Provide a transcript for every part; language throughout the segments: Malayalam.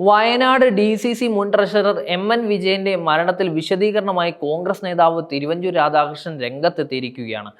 വയനാട് ഡി സി സി മുൻ ട്രഷറർ എം എൻ വിജയന്റെ മരണത്തിൽ വിശദീകരണമായി കോൺഗ്രസ് നേതാവ് തിരുവഞ്ചൂർ രാധാകൃഷ്ണൻ രംഗത്തെത്തിയിരിക്കുകയാണ്.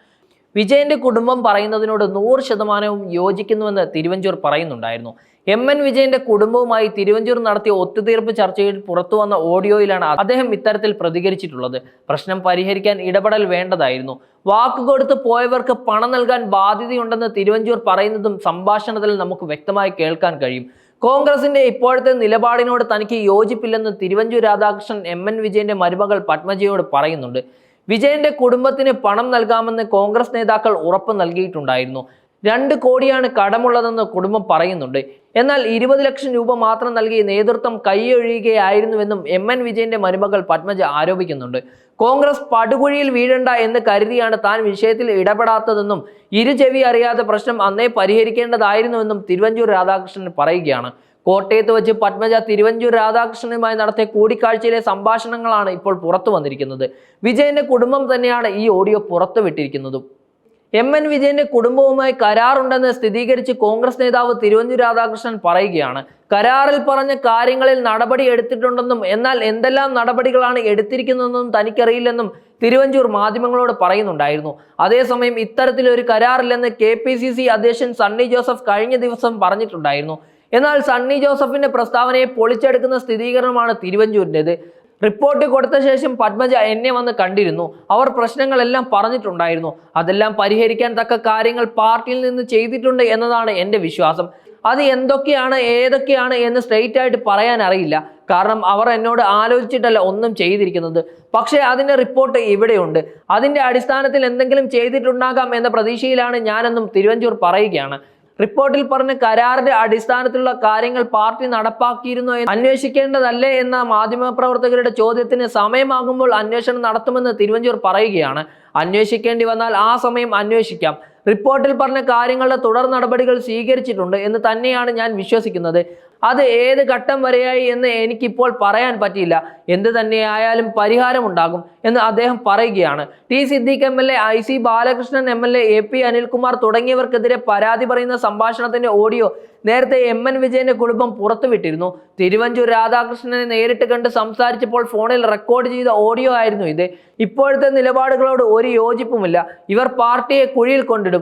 വിജയന്റെ കുടുംബം പറയുന്നതിനോട് നൂറ് ശതമാനവും യോജിക്കുന്നുവെന്ന് തിരുവഞ്ചൂർ പറയുന്നുണ്ടായിരുന്നു. എം എൻ വിജയന്റെ കുടുംബവുമായി തിരുവഞ്ചൂർ നടത്തിയ ഒത്തുതീർപ്പ് ചർച്ചയിൽ പുറത്തു വന്ന ഓഡിയോയിലാണ് അദ്ദേഹം ഇത്തരത്തിൽ പ്രതികരിച്ചിട്ടുള്ളത്. പ്രശ്നം പരിഹരിക്കാൻ ഇടപെടൽ വേണ്ടതായിരുന്നു. വാക്കുകൊടുത്ത് പോയവർക്ക് പണം നൽകാൻ ബാധ്യതയുണ്ടെന്ന് തിരുവഞ്ചൂർ പറയുന്നതും സംഭാഷണത്തിൽ നമുക്ക് വ്യക്തമായി കേൾക്കാൻ കഴിയും. കോൺഗ്രസിന്റെ ഇപ്പോഴത്തെ നിലപാടിനോട് തനിക്ക് യോജിപ്പില്ലെന്ന് തിരുവഞ്ചൂർ രാധാകൃഷ്ണൻ എം എൻ വിജയന്റെ മരുമകൾ പത്മജയോട് പറയുന്നുണ്ട്. വിജയന്റെ കുടുംബത്തിന് പണം നൽകാമെന്ന് കോൺഗ്രസ് നേതാക്കൾ ഉറപ്പ് നൽകിയിട്ടുണ്ടായിരുന്നു. രണ്ട് കോടിയാണ് കടമുള്ളതെന്ന് കുടുംബം പറയുന്നുണ്ട്. എന്നാൽ ഇരുപത് ലക്ഷം രൂപ മാത്രം നൽകി നേതൃത്വം കൈയൊഴിയുകയായിരുന്നുവെന്നും എം എൻ വിജയന്റെ മരുമകൾ പത്മജ ആരോപിക്കുന്നുണ്ട്. കോൺഗ്രസ് പടുകുഴിയിൽ വീഴണ്ട എന്ന് കരുതിയാണ് താൻ വിഷയത്തിൽ ഇടപെടാത്തതെന്നും ഇരു ചെവി അറിയാത്ത പ്രശ്നം അന്നേ പരിഹരിക്കേണ്ടതായിരുന്നുവെന്നും തിരുവഞ്ചൂർ രാധാകൃഷ്ണൻ പറയുകയാണ്. കോട്ടയത്ത് വെച്ച് പത്മജ തിരുവഞ്ചൂർ രാധാകൃഷ്ണനുമായി നടത്തിയ കൂടിക്കാഴ്ചയിലെ സംഭാഷണങ്ങളാണ് ഇപ്പോൾ പുറത്തു വന്നിരിക്കുന്നത്. വിജയന്റെ കുടുംബം തന്നെയാണ് ഈ ഓഡിയോ പുറത്തുവിട്ടിരിക്കുന്നതും. എം എൻ വിജയന്റെ കുടുംബവുമായി കരാറുണ്ടെന്ന് സ്ഥിരീകരിച്ച് കോൺഗ്രസ് നേതാവ് തിരുവഞ്ചൂർ രാധാകൃഷ്ണൻ പറയുകയാണ്. കരാറിൽ പറഞ്ഞ കാര്യങ്ങളിൽ നടപടി എടുത്തിട്ടുണ്ടെന്നും എന്നാൽ എന്തെല്ലാം നടപടികളാണ് എടുത്തിരിക്കുന്നതെന്നും തനിക്കറിയില്ലെന്നും തിരുവഞ്ചൂർ മാധ്യമങ്ങളോട് പറയുന്നുണ്ടായിരുന്നു. അതേസമയം ഇത്തരത്തിലൊരു കരാറില്ലെന്ന് കെ പി സി സി അധ്യക്ഷൻ സണ്ണി ജോസഫ് കഴിഞ്ഞ ദിവസം പറഞ്ഞിട്ടുണ്ടായിരുന്നു. എന്നാൽ സണ്ണി ജോസഫിന്റെ പ്രസ്താവനയെ പൊളിച്ചെടുക്കുന്ന സ്ഥിരീകരണമാണ് തിരുവഞ്ചൂരിന്റെത് റിപ്പോർട്ട് കൊടുത്ത ശേഷം പത്മജ എന്നെ വന്ന് കണ്ടിരുന്നു. അവർ പ്രശ്നങ്ങളെല്ലാം പറഞ്ഞിട്ടുണ്ടായിരുന്നു. അതെല്ലാം പരിഹരിക്കാൻ തക്ക കാര്യങ്ങൾ പാർട്ടിയിൽ നിന്ന് ചെയ്തിട്ടുണ്ട് എന്നതാണ് എന്റെ വിശ്വാസം. അത് എന്തൊക്കെയാണ് ഏതൊക്കെയാണ് എന്ന് സ്ട്രെയിറ്റ് ആയിട്ട് പറയാൻ അറിയില്ല. കാരണം അവർ എന്നോട് ആലോചിച്ചിട്ടല്ല ഒന്നും ചെയ്തിരിക്കുന്നത്. പക്ഷേ അതിന്റെ റിപ്പോർട്ട് ഇവിടെയുണ്ട്. അതിന്റെ അടിസ്ഥാനത്തിൽ എന്തെങ്കിലും ചെയ്തിട്ടുണ്ടാകാം എന്ന പ്രതീക്ഷയിലാണ് ഞാനെന്നും തിരുവഞ്ചൂർ പറയുകയാണ്. റിപ്പോർട്ടിൽ പറഞ്ഞ കരാറിന്റെ അടിസ്ഥാനത്തിലുള്ള കാര്യങ്ങൾ പാർട്ടി നടപ്പാക്കിയിരുന്നോ എന്ന് അന്വേഷിക്കേണ്ടതല്ലേ എന്ന മാധ്യമപ്രവർത്തകരുടെ ചോദ്യത്തിന് സമയമാകുമ്പോൾ അന്വേഷണം നടത്തുമെന്ന് തിരുവഞ്ചൂർ പറയുകയാണ്. അന്വേഷിക്കേണ്ടി വന്നാൽ ആ സമയം അന്വേഷിക്കാം. റിപ്പോർട്ടിൽ പറഞ്ഞ കാര്യങ്ങളുടെ തുടർ നടപടികൾ സ്വീകരിച്ചിട്ടുണ്ട് എന്ന് തന്നെയാണ് ഞാൻ വിശ്വസിക്കുന്നത്. അത് ഏത് ഘട്ടം വരെയായി എന്ന് എനിക്കിപ്പോൾ പറയാൻ പറ്റിയില്ല. എന്ത് തന്നെയായാലും പരിഹാരമുണ്ടാകും എന്ന് അദ്ദേഹം പറയുകയാണ്. T Siddique M L A I C Balakrishnan M L A A P Anilkumar തുടങ്ങിയവർക്കെതിരെ പരാതി പറയുന്ന സംഭാഷണത്തിന്റെ ഓഡിയോ നേരത്തെ എം എൻ വിജയന്റെ കുടുംബം പുറത്തുവിട്ടിരുന്നു. തിരുവഞ്ചൂർ രാധാകൃഷ്ണനെ നേരിട്ട് കണ്ട് സംസാരിച്ചപ്പോൾ ഫോണിൽ റെക്കോർഡ് ചെയ്ത ഓഡിയോ ആയിരുന്നു ഇത്. ഇപ്പോഴത്തെ നിലപാടുകളോട് ഒരു യോജിപ്പുമില്ല. ഇവർ പാർട്ടിയെ കുഴിയിൽ കൊണ്ടിടും.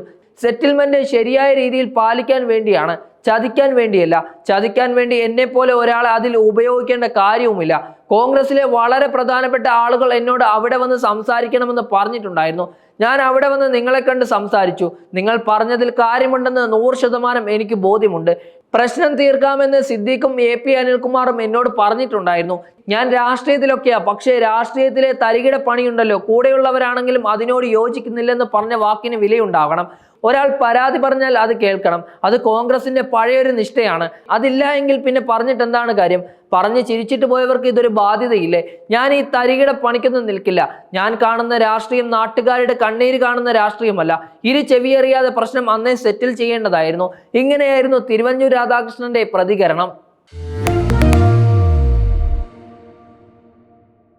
സെറ്റിൽമെന്റ് ശരിയായ രീതിയിൽ പാലിക്കാൻ വേണ്ടിയാണ്. ചതിക്കാൻ വേണ്ടിയല്ല. ചതിക്കാൻ വേണ്ടി എന്നെ പോലെ ഒരാളെ അതിൽ ഉപയോഗിക്കേണ്ട കാര്യവുമില്ല. കോൺഗ്രസിലെ വളരെ പ്രധാനപ്പെട്ട ആളുകൾ എന്നോട് അവിടെ വന്ന് സംസാരിക്കണമെന്ന് പറഞ്ഞിട്ടുണ്ടായിരുന്നു. ഞാൻ അവിടെ വന്ന് നിങ്ങളെ കണ്ട് സംസാരിച്ചു. നിങ്ങൾ പറഞ്ഞതിൽ കാര്യമുണ്ടെന്ന് നൂറ് ശതമാനം എനിക്ക് ബോധ്യമുണ്ട്. പ്രശ്നം തീർക്കാമെന്ന് സിദ്ദീഖും എ പി അനിൽകുമാറും എന്നോട് പറഞ്ഞിട്ടുണ്ടായിരുന്നു. ഞാൻ രാഷ്ട്രീയത്തിലൊക്കെയാ. പക്ഷേ രാഷ്ട്രീയത്തിലെ തരികിട പണിയുണ്ടല്ലോ. കൂടെയുള്ളവരാണെങ്കിലും അതിനോട് യോജിക്കുന്നില്ലെന്ന് പറഞ്ഞ വാക്കിന് വിലയുണ്ടാകണം ഒരാൾ പരാതി പറഞ്ഞാൽ അത് കേൾക്കണം. അത് കോൺഗ്രസിന്റെ പഴയൊരു നിഷ്ഠയാണ്. അതില്ല എങ്കിൽ പിന്നെ പറഞ്ഞിട്ട് എന്താണ് കാര്യം? പറഞ്ഞ് ചിരിച്ചിട്ട് പോയവർക്ക് ഇതൊരു ബാധ്യതയില്ലേ? ഞാൻ ഈ തരികിട പണിക്കൊന്നും നിൽക്കില്ല. ഞാൻ കാണുന്ന രാഷ്ട്രീയം നാട്ടുകാരുടെ കണ്ണീര് കാണുന്ന രാഷ്ട്രീയമല്ല. ഇരു ചെവിയറിയാതെ പ്രശ്നം അന്നേ സെറ്റിൽ ചെയ്യേണ്ടതായിരുന്നു. ഇങ്ങനെയായിരുന്നു തിരുവഞ്ഞൂർ രാധാകൃഷ്ണന്റെ പ്രതികരണം.